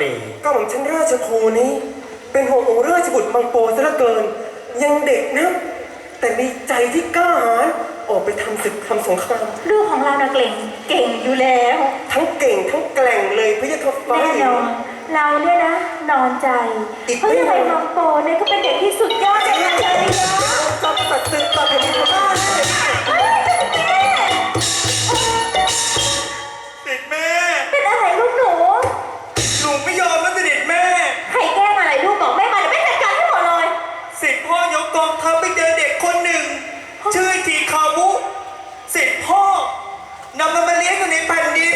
มณีก็หม่อมฉันราชครูนี้ เป็นห่วงองค์ราชบุตรบางโปซะเหลือเกิน ยังเด็กนะ แต่มีใจที่กล้าหาญออกไปทำศึกทำสงครามลูกของเรานะเก่งเก่งอยู่แล้วทั้งเก่งทั้งแกล่งเลยพระยะทบพฟ้าแอนเราเนี่ยนะ นอนใจเพราะยังไงนางโปเนี่ยก็เป็นเด็กที่สุดยอดเลยนะ นำมันมาเลี้ยงอยู่ในแผ่นดิน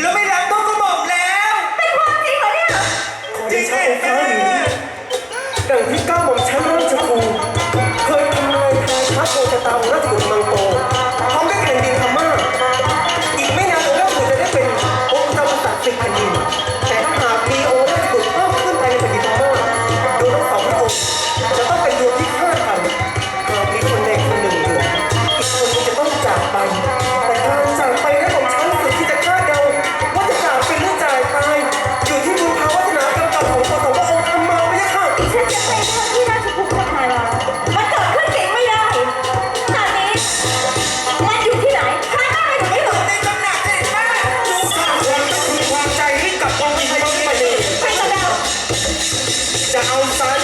แล้วไม่รักต้องก็ะบอกแล้ว เป็นความจริงเหรอเนี่ย จริงสิ down, son.